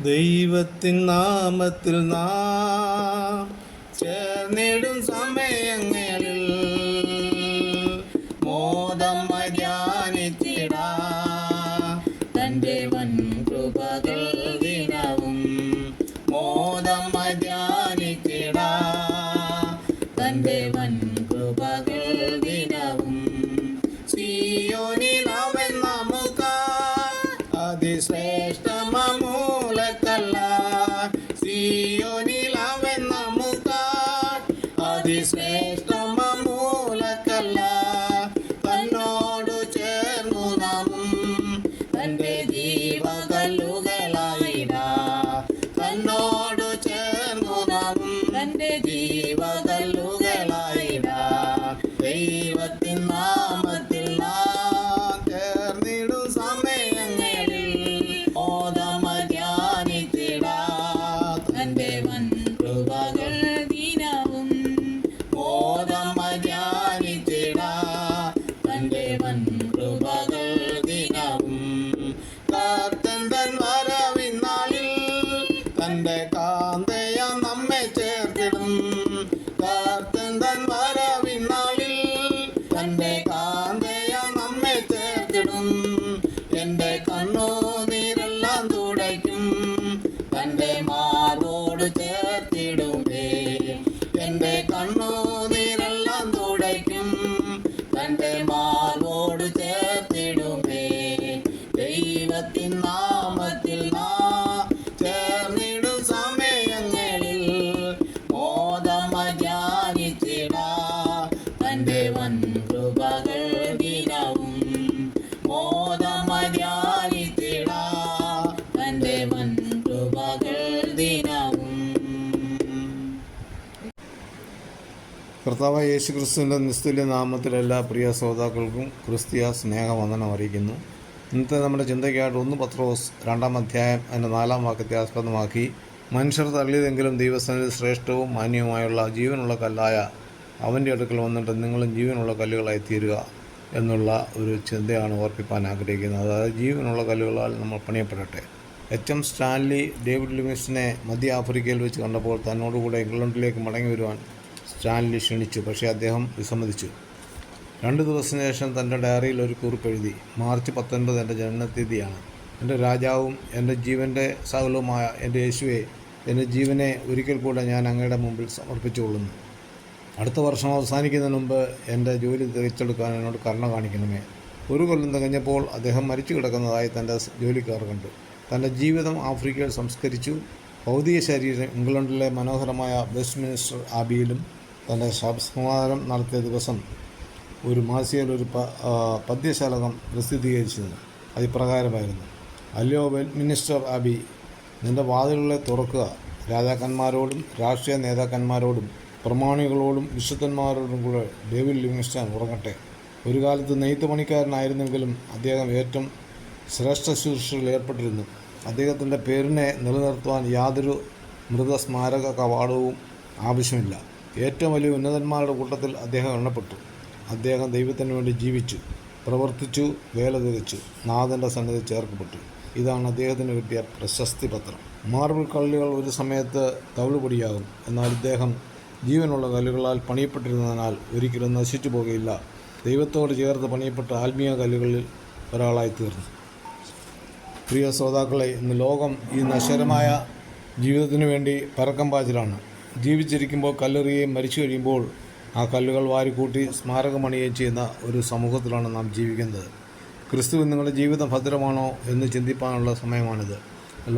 ദൈവത്തിൻ നാമത്തിൽ നാം ചേർന്നിടും സമയങ്ങളിൽ. മോദം ധ്യാനിച്ചിടാ തന്റെ കർത്തൻ തൻ വരവിനാളിൽ തന്റെ കാന്തയ നമ്മെ ചേർത്തിടും. എന്റെ കണ്ണുനീരെല്ലാം തുടയ്ക്കും. ചേർത്തിടുമേ തുടയ്ക്കും. ചേർത്തിടുമേ ദൈവത്തിൻ നാമത്തിൽ നാ കർത്താവ് യേശു ക്രിസ്തുവിന്റെ നിസ്തുല്യ നാമത്തിൽ എല്ലാ പ്രിയ ശ്രോതാക്കൾക്കും ക്രിസ്തീയ സ്നേഹവന്ദനം അറിയിക്കുന്നു. ഇന്നത്തെ നമ്മുടെ ചിന്തയ്ക്കായിട്ട് ഒന്ന് പത്രോസ് രണ്ടാം അധ്യായം അതിന്റെ നാലാം വാക്യത്തെ ആസ്പദമാക്കി മനുഷ്യർ തള്ളിയതെങ്കിലും ദൈവസ്ഥാനത്തിൽ ശ്രേഷ്ഠവും മാന്യവുമായുള്ള ജീവനുള്ള കല്ലായ അവന്റെ അടുക്കൽ വന്നിട്ട് നിങ്ങളും ജീവനുള്ള കല്ലുകളായി തീരുക എന്നുള്ള ഒരു ചിന്തയാണ് ഓർപ്പിക്കാൻ ആഗ്രഹിക്കുന്നത്. അതായത് ജീവനുള്ള കല്ലുകളാൽ നമ്മൾ പണിയപ്പെടട്ടെ. എച്ച് എം സ്റ്റാൻലി ഡേവിഡ് ലിമിസിനെ മധ്യ ആഫ്രിക്കയിൽ വെച്ച് കണ്ടപ്പോൾ തന്നോടുകൂടെ ഇംഗ്ലണ്ടിലേക്ക് മടങ്ങി വരുവാൻ സ്റ്റാൻലി ക്ഷണിച്ചു പക്ഷേ അദ്ദേഹം വിസമ്മതിച്ചു. രണ്ട് ദിവസത്തിന് ശേഷം തന്റെ ഡയറിയിൽ ഒരു കുറിപ്പ് എഴുതി മാർച്ച് പത്തൊൻപത് എന്റെ ജനനത്തീയതിയാണ്. എന്റെ രാജാവും എന്റെ ജീവന്റെ സകലവുമായ എന്റെ യേശുവെ എന്റെ ജീവനെ ഒരിക്കൽ കൂടെ ഞാൻ അങ്ങയുടെ മുമ്പിൽ സമർപ്പിച്ചുകൊള്ളുന്നു. അടുത്ത വർഷം അവസാനിക്കുന്നതിന് മുമ്പ് എന്റെ ജോലി തിരിച്ചെടുക്കാൻ എന്നോട് കരുണ കാണിക്കണമേ. ഒരു കൊല്ലം തികഞ്ഞപ്പോൾ അദ്ദേഹം മരിച്ചു കിടക്കുന്നതായി തന്റെ ജോലിക്കാർ കണ്ടു. തന്റെ ജീവിതം ആഫ്രിക്കയിൽ സംസ്കരിച്ചു. ഭൗതിക ശരീരം ഇംഗ്ലണ്ടിലെ മനോഹരമായ വെസ്റ്റ് മിനിസ്റ്റർ ആബിയിലും തന്റെ സംസ്കാരം നടത്തിയ ദിവസം ഒരു പ പദ്യശാലകം പ്രസിദ്ധീകരിച്ചിരുന്നു. അത് ഇപ്രകാരമായിരുന്നു അല്ലയോ മിനിസ്റ്റർ ആബി നിന്റെ വാതിലുകളെ തുറക്കുക. രാജാക്കന്മാരോടും രാഷ്ട്രീയ നേതാക്കന്മാരോടും പ്രമാണികളോടും വിശുദ്ധന്മാരോടും കൂടെ ഡേവിഡ് ലിവിങ്സ്റ്റൺ ഉറങ്ങട്ടെ. ഒരു കാലത്ത് നെയ്ത്ത് പണിക്കാരനായിരുന്നെങ്കിലും അദ്ദേഹം ഏറ്റവും ശ്രേഷ്ഠ ശുശ്രൂഷയിൽ ഏർപ്പെട്ടിരുന്നു. അദ്ദേഹത്തിന്റെ പേരിനെ നിലനിർത്തുവാൻ യാതൊരു മൃതസ്മാരക കവാടവും ആവശ്യമില്ല. ഏറ്റവും വലിയ ഉന്നതന്മാരുടെ കൂട്ടത്തിൽ അദ്ദേഹം എണ്ണപ്പെട്ടു. അദ്ദേഹം ദൈവത്തിന് വേണ്ടി ജീവിച്ചു പ്രവർത്തിച്ചു വേല തികച്ചു നാഥന്റെ സന്നിധി ചേർക്കപ്പെട്ടു. ഇതാണ് അദ്ദേഹത്തിന് കിട്ടിയ പ്രശസ്തി പത്രം. മാർബിൾ കല്ലുകൾ ഒരു സമയത്ത് തവിളുപൊടിയാകും. എന്നാൽ ഇദ്ദേഹം ജീവനുള്ള കല്ലുകളാൽ പണിയപ്പെട്ടിരുന്നതിനാൽ ഒരിക്കലും നശിച്ചു പോകുകയില്ല ദൈവത്തോട് ചേർത്ത് പണിയപ്പെട്ട ആത്മീയ കല്ലുകളിൽ ഒരാളായി തീർന്നു പ്രിയ ശ്രോതാക്കളെ ഇന്ന് ലോകം ഈ നശ്വരമായ ജീവിതത്തിനു വേണ്ടി പരക്കം പാച്ചിലാണ്. ജീവിച്ചിരിക്കുമ്പോൾ കല്ലെറിയുകയും മരിച്ചു കഴിയുമ്പോൾ ആ കല്ലുകൾ വാരിക്കൂട്ടി സ്മാരകമണിയുകയും ചെയ്യുന്ന ഒരു സമൂഹത്തിലാണ് നാം ജീവിക്കുന്നത്. ക്രിസ്തു നിങ്ങളുടെ ജീവിതം ഭദ്രമാണോ എന്ന് ചിന്തിപ്പാനുള്ള സമയമാണിത്.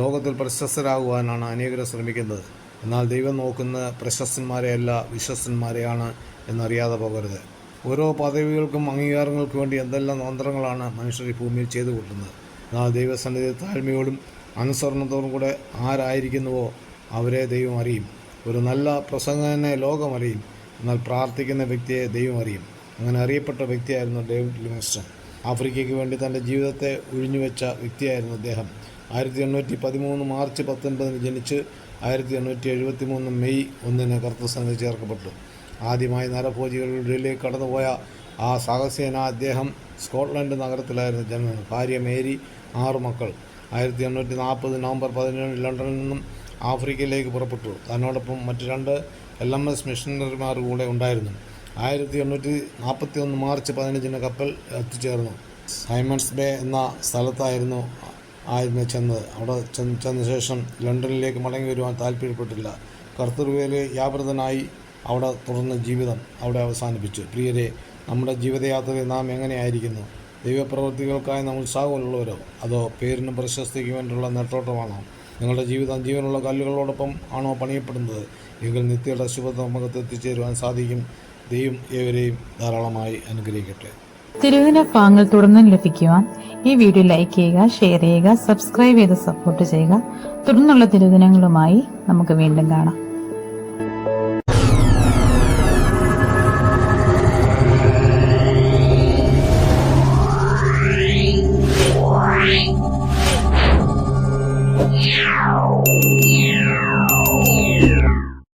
ലോകത്തിൽ പ്രശസ്തരാകുവാനാണ് അനേകരെ ശ്രമിക്കുന്നത്. എന്നാൽ ദൈവം നോക്കുന്ന പ്രശസ്തന്മാരെയല്ല വിശ്വസ്തന്മാരെയാണ് എന്നറിയാതെ പോകരുത്. ഓരോ പദവികൾക്കും അംഗീകാരങ്ങൾക്കും വേണ്ടി എന്തെല്ലാം തന്ത്രങ്ങളാണ് മനുഷ്യർ ഈ ഭൂമിയിൽ ചെയ്തു കൂട്ടുന്നത് എന്നാൽ ദൈവസന്നിധി താഴ്മയോടും അനുസരണത്തോടും കൂടെ ആരായിരിക്കുന്നുവോ അവരെ ദൈവം അറിയും. ഒരു നല്ല പ്രസംഗനെ ലോകം അറിയും. എന്നാൽ പ്രാർത്ഥിക്കുന്ന വ്യക്തിയെ ദൈവം അറിയും. അങ്ങനെ അറിയപ്പെട്ട വ്യക്തിയായിരുന്നു ഡേവിഡ് ലിവിങ്സ്റ്റൺ. ആഫ്രിക്കയ്ക്ക് വേണ്ടി തന്റെ ജീവിതത്തെ ഒഴിഞ്ഞുവെച്ച വ്യക്തിയായിരുന്നു അദ്ദേഹം. ആയിരത്തി എണ്ണൂറ്റി പതിമൂന്ന് മാർച്ച് പത്തൊൻപതിന് ജനിച്ച് ആയിരത്തി എണ്ണൂറ്റി എഴുപത്തി മൂന്ന് മെയ് ഒന്നിന് കർത്തസംഘം ചേർക്കപ്പെട്ടു. ആദ്യമായി നരഭോജികളുടെ ഇടയിലേക്ക് കടന്നുപോയ ആ സാഹസികന അദ്ദേഹം സ്കോട്ട്ലൻഡ് നഗരത്തിലായിരുന്നു ജന്മം. ഭാര്യ മേരി ആറ് മക്കൾ. ആയിരത്തി എണ്ണൂറ്റി നാൽപ്പത് നവംബർ പതിനേഴ് ലണ്ടനിൽ നിന്നും ആഫ്രിക്കയിലേക്ക് പുറപ്പെട്ടു. തന്നോടൊപ്പം മറ്റ് രണ്ട് എൽ എം എസ് മിഷണറിമാർ കൂടെ ഉണ്ടായിരുന്നു. ആയിരത്തി എണ്ണൂറ്റി നാൽപ്പത്തി ഒന്ന് മാർച്ച് പതിനഞ്ചിന് കപ്പൽ എത്തിച്ചേർന്നു. സൈമൺസ് ബേ എന്ന സ്ഥലത്തായിരുന്നു ആയിരുന്നു ചെന്നത്. അവിടെ ചെന്ന് ചെന്ന ശേഷം ലണ്ടനിലേക്ക് മടങ്ങി വരുവാൻ താല്പര്യപ്പെട്ടില്ല കർത്തൃവേൽ വ്യാപൃതനായി അവിടെ തുടർന്ന് ജീവിതം അവിടെ അവസാനിപ്പിച്ചു. പ്രിയരെ നമ്മുടെ ജീവിതയാത്രയിൽ നാം എങ്ങനെയായിരിക്കുന്നു? ദൈവപ്രവൃത്തികൾക്കായി നാം ഉത്സാഹമുള്ളവരോ? അതോ പേരിനും പ്രശസ്തിക്കും വേണ്ടിയുള്ള നെട്ടോട്ടമാണോ? നിങ്ങളുടെ ജീവിതം ജീവനുള്ള കല്ലുകളോടൊപ്പം ആണോ പണിയപ്പെടുന്നത്? എങ്കിൽ നിത്യയുടെ ശുഭത നമുക്ക് എത്തിച്ചേരുവാൻ സാധിക്കും. ദൈവം ഏവരെയും ധാരാളമായി അനുഗ്രഹിക്കട്ടെ. തിരുവിന ഭാഗങ്ങൾ തുടർന്നും ലഭിക്കുവാൻ ഈ വീഡിയോ ലൈക്ക് ചെയ്യുക ഷെയർ ചെയ്യുക സബ്സ്ക്രൈബ് ചെയ്ത് സപ്പോർട്ട് ചെയ്യുക. തുടർന്നുള്ള തിരുദിനങ്ങളുമായി നമുക്ക് വീണ്ടും കാണാം.